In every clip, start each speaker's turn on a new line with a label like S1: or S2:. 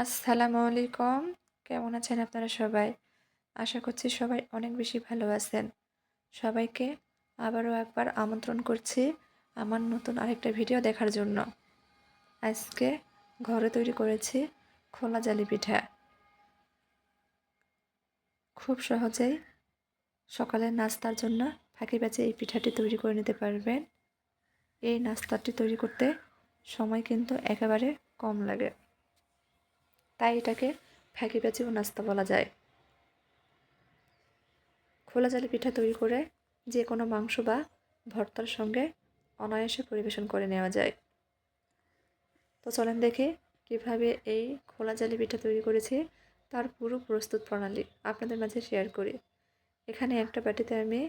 S1: আসসালামু আলাইকুম। কেমন আছেন আপনারা সবাই? আশা করছি সবাই অনেক বেশি ভালো আছেন। সবাইকে আবারও একবার আমন্ত্রণ করছি আমার নতুন আরেকটা ভিডিও দেখার জন্য। আজকে ঘরে তৈরি করেছি খোলা জালি পিঠা। খুব সহজেই সকালের নাস্তার জন্য ফাঁকি বাঁচে এই পিঠাটি তৈরি করে নিতে পারবেন। এই নাস্তাটি তৈরি করতে সময় কিন্তু একেবারে কম লাগে। তাই এটাকে ফ্যাঁকি ও নাস্তা বলা যায়। খোলা জালি পিঠা তৈরি করে যে কোনো মাংস বা ভর্তার সঙ্গে অনায়াসে পরিবেশন করে নেওয়া যায়। তো চলেন দেখে কীভাবে এই খোলা জালি পিঠা তৈরি করেছি তার পুরো প্রস্তুত প্রণালী আপনাদের মাঝে শেয়ার করি। এখানে একটা বাটিতে আমি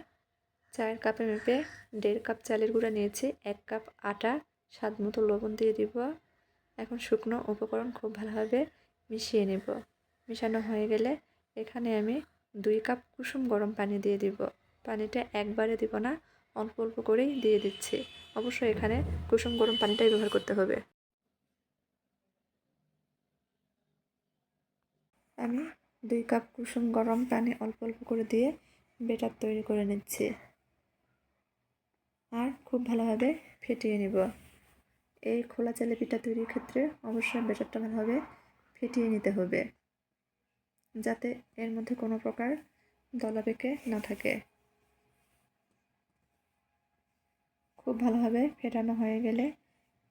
S1: চায়ের কাপে মেপে দেড় কাপ চালের গুঁড়া নিয়েছি, এক কাপ আটা, স্বাদ মতো লবণ দিয়ে দিব। এখন শুকনো উপকরণ খুব ভালোভাবে মিশিয়ে নেব। মিশানো হয়ে গেলে এখানে আমি দুই কাপ কুসুম গরম পানি দিয়ে দিব। পানিটা একবারে দিব না, অল্প অল্প করেই দিয়ে দিচ্ছি। অবশ্যই এখানে কুসুম গরম পানিটাই ব্যবহার করতে হবে। আমি দুই কাপ কুসুম গরম পানি অল্প অল্প করে দিয়ে বেটার তৈরি করে নিচ্ছি। আর খুব ভালোভাবে ফেটিয়ে নেব। এই খোলা চালে পিঠা তৈরির ক্ষেত্রে অবশ্যই বেটারটা ভালোভাবে ফেটিয়ে নিতে হবে। যাতে এর মধ্যে কোনো প্রকার দলা পেকে না থাকে। খুব ভালোভাবে ফেটানো হয়ে গেলে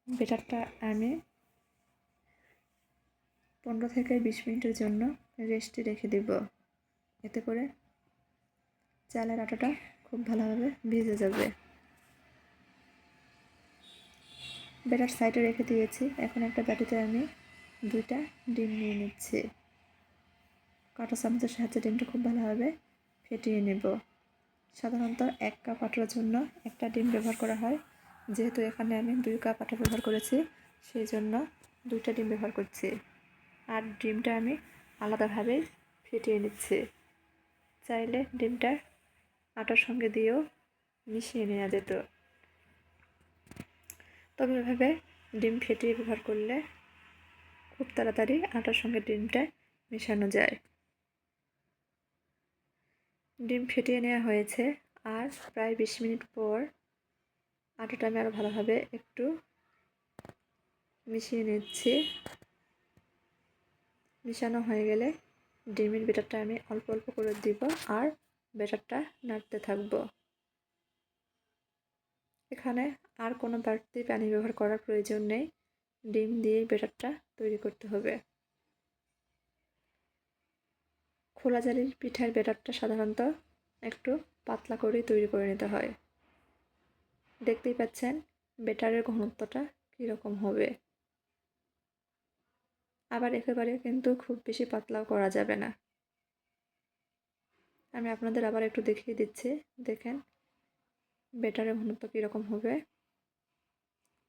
S1: বেটারটা আমি পনেরো থেকে বিশ মিনিটের জন্য রেস্টে রেখে দিব। এতে করে চালের আটাটা খুব ভালোভাবে ভিজে যাবে। বেটার সাইডে রেখে দিয়েছি। এখন একটা বাটিতে আমি দুইটা ডিম নিয়ে নিচ্ছি। কাঁটা চামচের সাহায্যে ডিমটা খুব ভালোভাবে ফেটিয়ে নেব। সাধারণত এক কাপ আটার জন্য একটা ডিম ব্যবহার করা হয়। যেহেতু এখানে আমি দুই কাপ আটা ব্যবহার করেছি, সেই জন্য দুইটা ডিম ব্যবহার করছি। আর ডিমটা আমি আলাদাভাবে ফেটিয়ে নিচ্ছি। চাইলে ডিমটা আটার সঙ্গে দিয়েও মিশিয়ে নেওয়া যেত। তবে এভাবে ডিম ফেটিয়ে ব্যবহার করলে খুব তাড়াতাড়ি আটার সঙ্গে ডিমটা মেশানো যায়। ডিম ফেটিয়ে নেওয়া হয়েছে আর প্রায় বিশ মিনিট পর আটাটা আমি আরও ভালোভাবে একটু মিশিয়ে নিচ্ছি। মিশানো হয়ে গেলে ডিমের বেটারটা আমি অল্প অল্প করে দিব আর বেটারটা নাড়তে থাকব। এখানে আর কোনো বাড়তি পানি ব্যবহার করার প্রয়োজন নেই। ডিম দিয়ে বেটারটা তৈরি করতে হবে। খোলা জালির পিঠার বেটারটা সাধারণত একটু পাতলা করেই তৈরি করে নিতে হয়। দেখতেই পাচ্ছেন বেটারের ঘনত্বটা কীরকম হবে। আবার একেবারে কিন্তু খুব বেশি পাতলাও করা যাবে না। আমি আপনাদের আবার একটু দেখিয়ে দিচ্ছি। দেখেন বেটারের ঘনত্ব কীরকম হবে।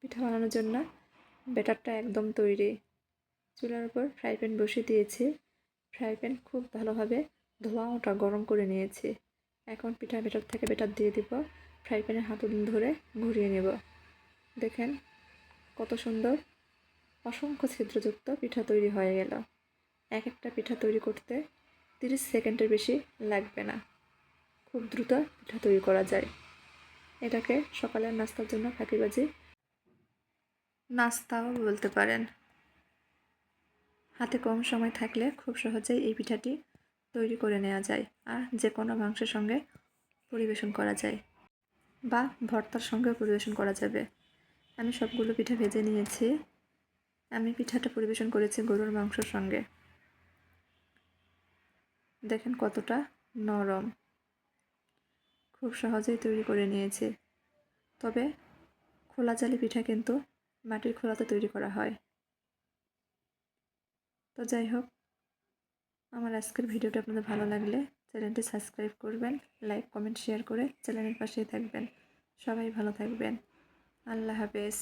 S1: পিঠা বানানোর জন্য ব্যাটারটা একদম তৈরি। চুলার উপর ফ্রাই প্যান বসিয়ে দিয়েছি। ফ্রাই প্যান খুব ভালোভাবে ধোয়া ওটা গরম করে নিয়েছি। এখন পিঠা বেটার থেকে বেটার দিয়ে দিব। ফ্রাই প্যানের হাতুল ধরে ঘুরিয়ে নেব। দেখেন কত সুন্দর অসংখ্য ছিদ্রযুক্ত পিঠা তৈরি হয়ে গেল। এক একটা পিঠা তৈরি করতে তিরিশ সেকেন্ডের বেশি লাগবে না। খুব দ্রুত পিঠা তৈরি করা যায়। এটাকে সকালের নাস্তার জন্য ফাঁকিবাজি নাস্তাও বলতে পারেন। হাতে কম সময় থাকলে খুব সহজেই এই পিঠাটি তৈরি করে নেওয়া যায় আর যে কোনো মাংসের সঙ্গে পরিবেশন করা যায় বা ভর্তার সঙ্গেও পরিবেশন করা যাবে। আমি সবগুলো পিঠা ভেজে নিয়েছি। আমি পিঠাটা পরিবেশন করেছি গরুর মাংসর সঙ্গে। দেখেন কতটা নরম। খুব সহজেই তৈরি করে নিয়েছি। তবে খোলা জালি পিঠা কিন্তু মাটির খোলাতে তৈরি করা হয়। তো যাই হোক, আমার আজকের ভিডিওটা আপনাদের ভালো লাগলে চ্যানেলটি সাবস্ক্রাইব করবেন, লাইক, কমেন্ট, শেয়ার করে চ্যানেলের পাশেই থাকবেন। সবাই ভালো থাকবেন। আল্লাহ হাফেজ।